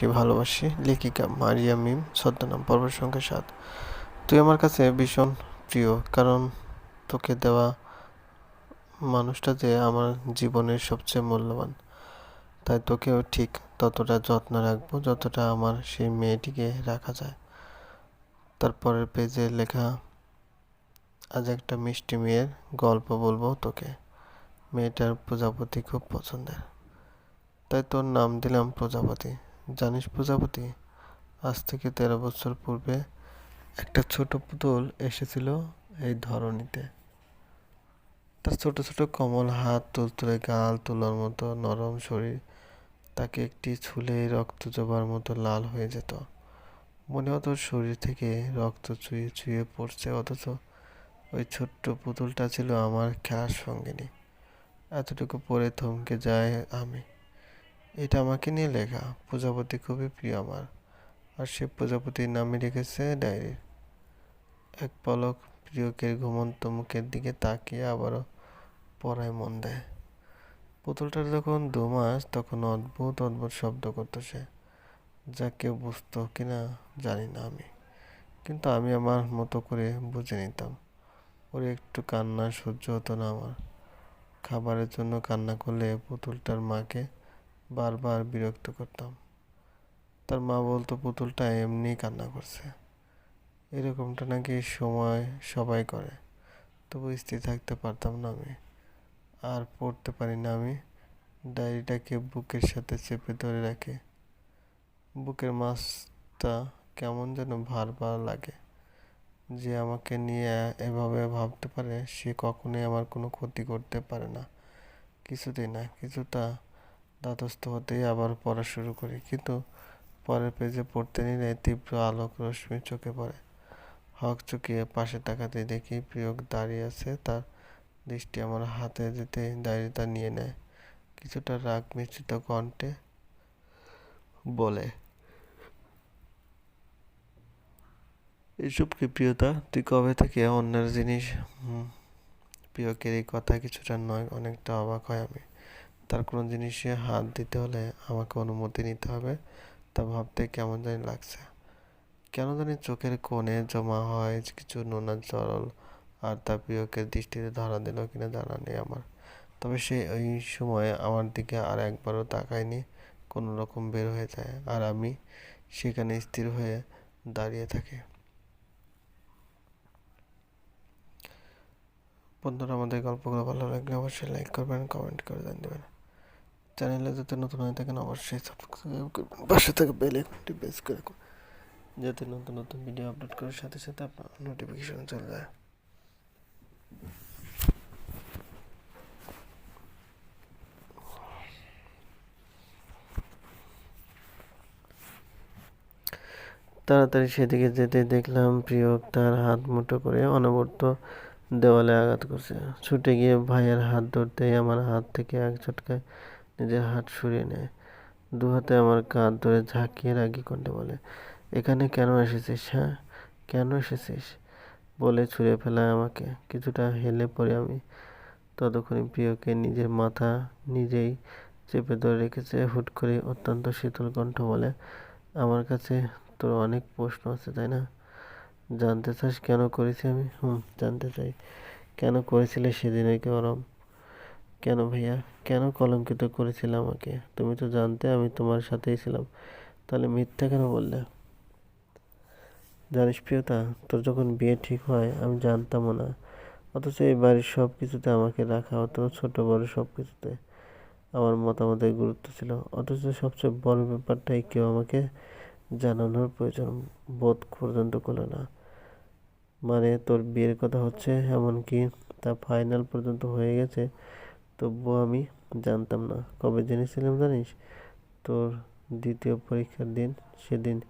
বেশি ভালোবাসি। লেখিকা মারিয়া মিম ছদ্মনাম পর্ব সংখ্যা সাত। তুই আমার কাছে ভীষণ প্রিয়, কারণ তোকে দেওয়া মানুষটা যে আমার জীবনের সবচেয়ে মূল্যবান। তাই তোকেও ঠিক ততটা যত্ন রাখব যতটা আমার সেই মেয়েটিকে রাখা যায়। তারপরের পেজে লেখা, আজ একটা মিষ্টি মেয়ের গল্প বলব তোকে। মেয়েটার প্রজাপতি খুব পছন্দের। তাই তোর নাম দিলাম প্রজাপতি। জানিস প্রজাপতি, আজ থেকে তেরো বছর পূর্বে একটা ছোট পুতুল এসেছিল এই ধরনীতে তার ছোট ছোট কমল হাত, তুলতুলে গাল, তোলার মতো নরম শরীর, তাকে একটি ছুলে রক্ত জবার মতো লাল হয়ে যেত। মনে হতো শরীর থেকে রক্ত চুয়ে চুয়ে পড়ছে, অথচ ওই ছোট্ট পুতুলটা ছিল আমার খেলার সঙ্গিনী। এতটুকু পরে থমকে যায় আমি। এটা আমাকে নিয়ে লেখা। প্রজাপতি খুবই প্রিয় আমার। আর সে প্রজাপতির নামে রেখেছে ডায়েরি এক পলক প্রিয়কের ঘুমন্ত মুখের দিকে তাকিয়ে আবারও পড়ায় মন দেয়। পুতুলটার যখন দু মাস, তখন অদ্ভুত অদ্ভুত শব্দ করতো সে। যা কেউ বুঝতো কিনা জানি না আমি। কিন্তু আমি আমার মতো করে বুঝে নিতাম। ওর একটু কান্না সহ্য হতো না আমার। খাবারের জন্য কান্না করলে পুতুলটার মাকে বারবার বিরক্ত করতাম। তার মা বলতো, পুতুলটা এমনি কান্না করছে। এরকমটা নাকি সময় সবাই করে। তবু স্থির থাকতে পারতাম না আমি। আর পড়তে পারি না আমি। ডায়েরিটাকে বুকের সাথে চেপে ধরে রাখে। বুকের মাছটা কেমন যেন ভার ভার লাগে। যে আমাকে নিয়ে এভাবে ভাবতে পারে, সে কখনোই আমার কোনো ক্ষতি করতে পারে না। কিছুতেই না, কিছুটা দাতস্থ হতেই আবার পড়া শুরু করি। কিন্তু পরের পেজে পড়তে নিলে তীব্র আলোক রশ্মি চোখে পড়ে। হক চুকিয়ে পাশে তাকাতে দেখি প্রিয়ক দাঁড়িয়ে আছে। তার দৃষ্টি আমার হাতে যেতে ডায়েরিটা নিয়ে নেয়। কিছুটা রাগ মিশ্রিত কণ্ঠে বলে, এসব কি প্রিয়তা? তুই কবে থেকে অন্যের জিনিস? প্রিয়কের এই কথা কিছুটা নয়, অনেকটা অবাক হয় আমি। তার কোনো জিনিসে হাত দিতে হলে আমাকে অনুমতি নিতে হবে। তা ভাবতে কেমন জানি লাগছে। কেন জানি চোখের কোণে জমা হয় কিছু নোনা জল আর তা প্রিয়কের দৃষ্টিতে ধরা দিল কিনা জানা নেই আমার। তবে সে ওই সময় আমার দিকে আর একবারও তাকায়নি, কোনো রকম বের হয়ে যায় আর আমি সেখানে স্থির হয়ে দাঁড়িয়ে থাকি। বন্ধুরা, আমাদের গল্পগুলো ভালো লাগলে অবশ্যই লাইক করবেন কমেন্ট করে দেন দেবেন। চ্যানেলে যাতে নতুন হয়ে থাকেন, অবশ্যই সাবস্ক্রাইব করবেন। পাশে থেকে বেল আইকনটি বেস করে যাতে নতুন নতুন ভিডিও আপলোড করার সাথে সাথে আপনার নোটিফিকেশন চলে যায়। তাড়াতাড়ি সেদিকে যেতে দেখলাম প্রিয়ক তার হাত মুঠো করে অনবরত দেওয়ালে আঘাত করছে। ছুটে গিয়ে ভাইয়ের হাত ধরতেই আমার হাত থেকে এক ঝটকায় নিজের হাত সরিয়ে নেয়। দু হাতে আমার কাঁধ ধরে ঝাঁকিয়ে রাগি কণ্ঠে বলে, এখানে কেন এসেছিস হ্যাঁ? কেন এসেছিস? বলে ছুঁড়ে ফেলায় আমাকে। কিছুটা হেলে পড়ে আমি ততক্ষণে প্রিয়কে নিজের মাথা নিজেই চেপে ধরে রেখেছে। হুট করে অত্যন্ত শীতল কণ্ঠ বলে, আমার কাছে তোর অনেক প্রশ্ন আছে, তাই না? জানতে চাস কেন করেছি আমি? হুম, জানতে চাই। কেন করেছিলে সেদিন ওই গরম কেন ভাইয়া? কেন কলঙ্কিত করেছিলে আমাকে? তুমি তো জানতে আমি তোমার সাথেই ছিলাম। তাহলে মিথ্যা কেন বললে? জানিস প্রিয়তা, তোর যখন বিয়ে ঠিক হয়, আমি জানতামও না। অথচ এই বাড়ির সব কিছুতে আমাকে রাখা হতো, ছোট বড় সব কিছুতে আমার মতামতের গুরুত্ব ছিল। অথচ সবচেয়ে বড় ব্যাপারটাই কেউ আমাকে জানানোর প্রয়োজন বোধ পর্যন্ত করল না। মানে তোর বিয়ের কথা হচ্ছে এমনকি তা ফাইনাল পর্যন্ত হয়ে গেছে। তবুও আমি জানতাম না। কবে জেনেছিলাম জানিস? তোর দ্বিতীয় পরীক্ষার দিন, সেদিন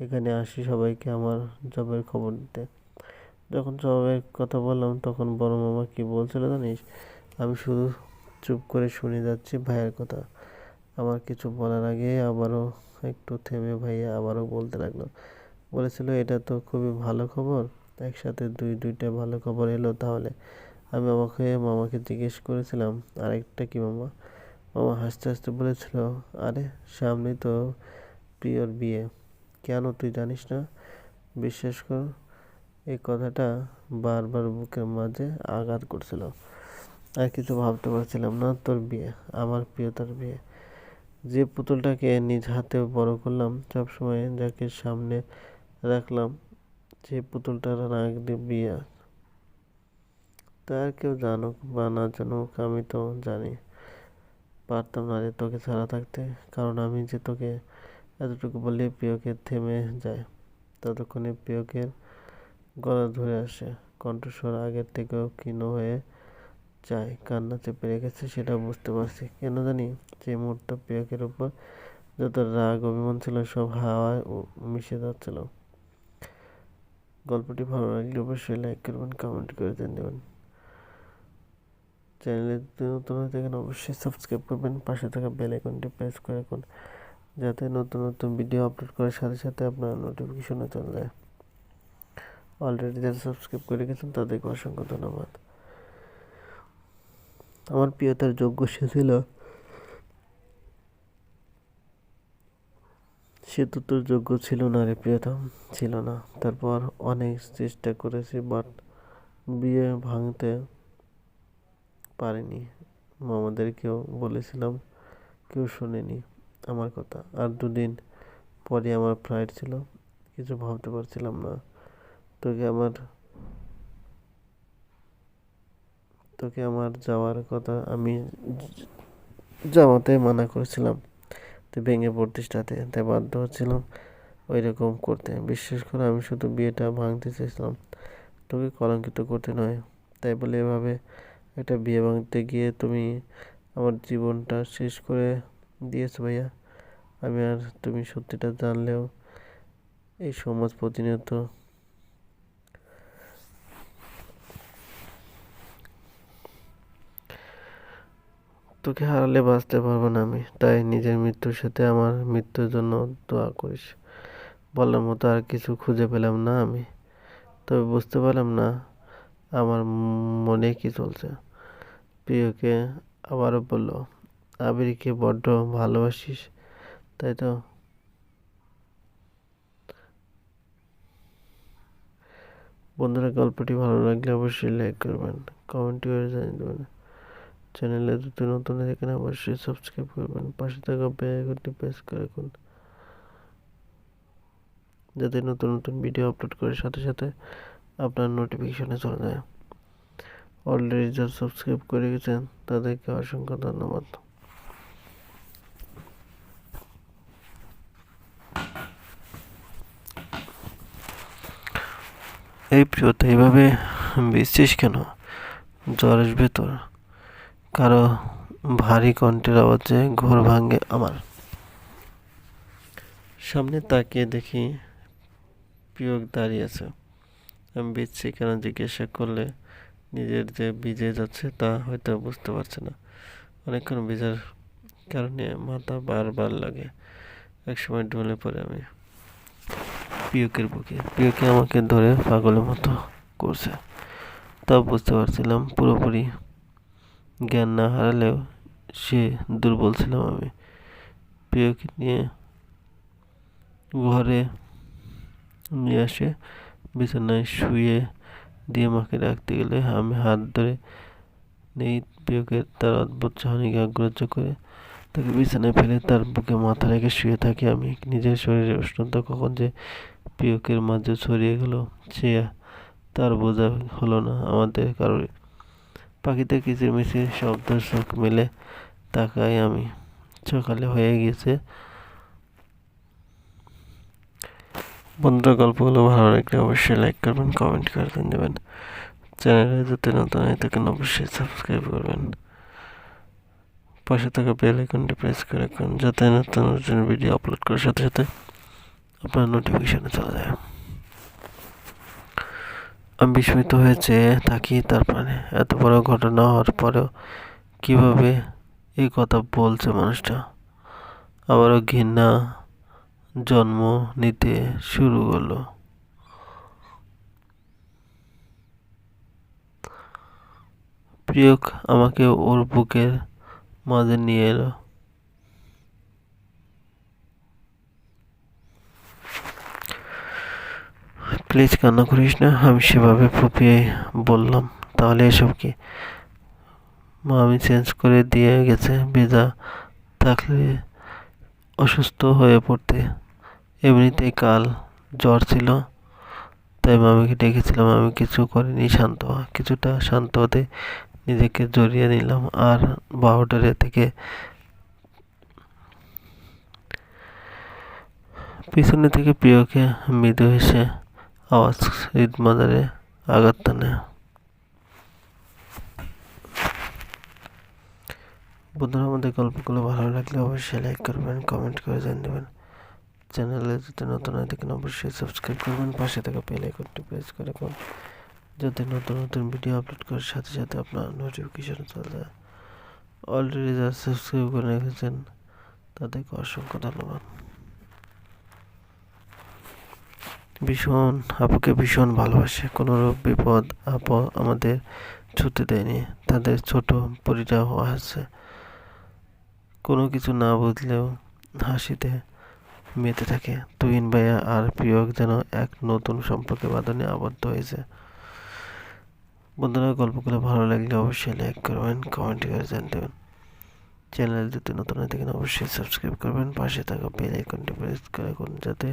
এখানে আসি সবাইকে আমার জবের খবর দিতে। যখন জবের কথা বললাম, তখন বড় মামা কি বলছিল জানিস? আমি শুধু চুপ করে শুনে যাচ্ছি ভাইয়ের কথা। আমার কিছু বলার আগে আবারও একটু থেমে ভাইয়া আবারও বলতে লাগল। বলেছিল, এটা তো খুবই ভালো খবর। একসাথে দুই দুইটা ভালো খবর এলো তাহলে। আমি হয়ে মামাকে জিজ্ঞেস করেছিলাম, আরেকটা কি মামা? মামা হাসতে হাসতে বলেছিল, আরে, সামনেই তো প্রিয়র বিয়ে। কেন তুই জানিস না? বিশ্বাস কর, এই কথাটা বারবার বুকের মাঝে আঘাত করছিল। আর কিছু ভাবতে পারছিলাম না, তোর বিয়ে, আমার প্রিয়তার বিয়ে। যে পুতুলটাকে নিজ হাতে বড় করলাম, সবসময় যাকে সামনে রাখলাম যে পুতুলটার দিয়ে বিয়ে তার কেউ জানুক বা না জানুক, আমি তো জানি। পারতাম না রে তোকে ছাড়া থাকতে, কারণ আমি যে তোকে এতটুকু বললে প্রিয়কে থেমে যায়, ততক্ষণে প্রিয়কের গলা ধরে আসে। কণ্ঠস্বর আগের থেকেও ক্ষীণ হয়ে যায়, কান্না চেপে রেখেছে সেটা বুঝতে পারছি। কেন জানি যে মুহূর্ত প্রিয়কের উপর যত রাগ, অভিমান ছিল, সব হাওয়ায় মিশে যাচ্ছিল। গল্পটি ভালো লাগলে অবশ্যই লাইক করবেন কমেন্ট করে দেবেন। চ্যানেলে নতুন হয়ে থাকেন অবশ্যই সাবস্ক্রাইব করবেন, পাশে থাকা বেল আইকনটি প্রেস করে রাখুন, যাতে নতুন নতুন ভিডিও আপলোড করার সাথে সাথে আপনার নোটিফিকেশনে চলে যায়। অলরেডি যারা সাবস্ক্রাইব করে গেছেন, তাদেরকে অসংখ্য ধন্যবাদ। আমার প্রিয়তার যোগ্য সে ছিল, সে তো তোর যোগ্য ছিল না রে প্রিয়তম, ছিল না। তারপর অনেক চেষ্টা করেছি বাট বিয়ে ভাঙতে পারিনি। মামাদেরকেও বলেছিলাম, কেউ শোনেনি আমার কথা। আর দুদিন পরে আমার ফ্লাইট ছিল, কিছু ভাবতে পারছিলাম না। তোকে আমার তোকে আমার যাওয়ার কথা আমি যাওয়াতে মানা করেছিলাম। তুই ভেঙে পড়তিস তাতে, তাই বাধ্য হচ্ছিলাম ওই রকম করতে। বিশ্বাস করে, আমি শুধু বিয়েটা ভাঙতে চেয়েছিলাম। তোকে কলঙ্কিত করতে নয়, তাই বলে এভাবে একটা বিয়ে ভাঙতে গিয়ে তুমি আমার জীবনটা শেষ করে দিয়েছ ভাইয়া। আমি আর তুমি সত্যিটা জানলেও এই সমাজ প্রতিনিয়ত তোকে হারালে বাঁচতে পারব না আমি। তাই নিজের মৃত্যুর সাথে আমার মৃত্যুর জন্য দোয়া করিস। বলার মতো আর কিছু খুঁজে পেলাম না আমি। তবে বুঝতে পারলাম না আমার মনে কি চলছে। প্রিয়কে আবারও বলল, আবিরকে বড্ড ভালোবাসিস, তাই তো? বন্ধুরা, গল্পটি ভালো লাগলে অবশ্যই লাইক করবেন, কমেন্ট করে জানিয়ে দেবেন। চ্যানেলে যদি নতুন এখানে অবশ্যই সাবস্ক্রাইব করবেন। পাশে থাকা বেলাইকনটি প্রেস করে রাখুন। যাতে নতুন নতুন ভিডিও আপলোড করার সাথে সাথে আপনার নোটিফিকেশনে চলে যায়। অলরেডি যারা সাবস্ক্রাইব করে গেছেন, তাদেরকে অসংখ্য ধন্যবাদ। এই প্রিয়তা এইভাবে বিচ্ছিস কেন? জ্বর আসবে তোর। কারও ভারী কণ্ঠের আওয়াজে ঘোর ভাঙে আমার। সামনে তাকিয়ে দেখি প্রিয়ক দাঁড়িয়ে আছে। আমি বিচ্ছি কেন জিজ্ঞাসা করলে নিজের যে ভিজে যাচ্ছে তা হয়তো বুঝতে পারছে না। অনেকক্ষণ ভিজার কারণে মাথা বারবার লাগে। একসময় ঢলে পড়ে আমি প্রিয়কের বুকে। প্রিয়কে আমাকে ধরে পাগলের মতো করছে। তা বুঝতে পারছিলাম পুরোপুরি জ্ঞান না হারালেও সে দুর্বল ছিলাম আমি। প্রিয়কে নিয়ে ঘরে নিয়ে আসে বিছানায় শুয়ে দিয়ে মাকে রাখতে গেলে আমি হাত ধরে নেই প্রিয়কে তার অদ্ভুত চাহনিকে অগ্রাহ্য করে তাকে বিছানায় ফেলে তার বুকে মাথা রেখে শুয়ে থাকি আমি। নিজের শরীরে উষ্ণতা কখন যে প্রিয়কের মাঝে ছড়িয়ে গেল সে তার বোঝা হলো না। আমাদের কারোর পাখিতে কিচিরমিচির শব্দ চোখ মেলে তাকাই আমি। সকালে হয়ে গেছে বন্ধুরা গল্পগুলো ভালো লাগলে অবশ্যই লাইক করবেন কমেন্ট করে দেবেন চ্যানেলে যাতে নতুন হয়ে থাকেন, অবশ্যই সাবস্ক্রাইব করবেন। পাশে থাকা বেল আইকনটি প্রেস করে রাখুন যাতে নতুন নতুন ভিডিও আপলোড করার সাথে সাথে আপনার নোটিফিকেশনে চলে যায়। আমি বিস্মিত হয়েছে, থাকি তারপরে এত বড় ঘটনা হওয়ার পরেও কীভাবে এই কথা বলছে মানুষটা? আবারও ঘৃণা জন্ম নিতে শুরু হলো প্রিয়ক আমাকে ওর বুকের মাঝে নিয়ে এলো। প্লিজ কান্না করিস না, আমি সেভাবে ফুপিয়ে বললাম, তাহলে এসব কি? মা, আমি চেঞ্জ করে দিয়ে গেছে, ভিজা থাকলে অসুস্থ হয়ে পড়তে। এমনিতেই কাল জ্বর ছিল, তাই মামিকে ডেকেছিলাম। আমি কিছু করিনি, শান্ত, কিছুটা শান্ত হতে নিজেকে জড়িয়ে নিলাম আর বাহুডারে থেকে পিছনে থেকে প্রিয়কে মৃদু হেসে আওয়াজ ঈদ মাদারে আঘাত টানে। বন্ধুরা, আমাদের গল্পগুলো ভালো লাগলে অবশ্যই লাইক করবেন কমেন্ট করে জানিয়ে চ্যানেলে যদি নতুন হয় দেখেন অবশ্যই সাবস্ক্রাইব করবেন। পাশে থাকা বেল আইকনটি প্রেস করে রাখুন। যাতে নতুন নতুন ভিডিও আপলোড করার সাথে সাথে আপনার নোটিফিকেশন চলে যায়। অলরেডি যারা সাবস্ক্রাইব করে রেখেছেন, তাদেরকে অসংখ্য ধন্যবাদ। ভীষণ, আপুকে ভীষণ ভালোবাসে। কোনো বিপদ আপু আমাদের ছুটে দেয়নি। তাদের ছোট পরিটাও আছে। কোনো কিছু না বুঝলেও হাসিতে মেতে থাকে। তুহিন ভাইয়া আর প্রিয়ক যেন এক নতুন সম্পর্কে বাঁধনে আবদ্ধ হয়েছে। বন্ধুরা, গল্পগুলো ভালো লাগলে অবশ্যই লাইক করবেন কমেন্ট করে দেবেন চ্যানেল যদি নতুন থাকেন, অবশ্যই সাবস্ক্রাইব করবেন। পাশে থাকা বেল আইকনটি প্রেস করে যাতে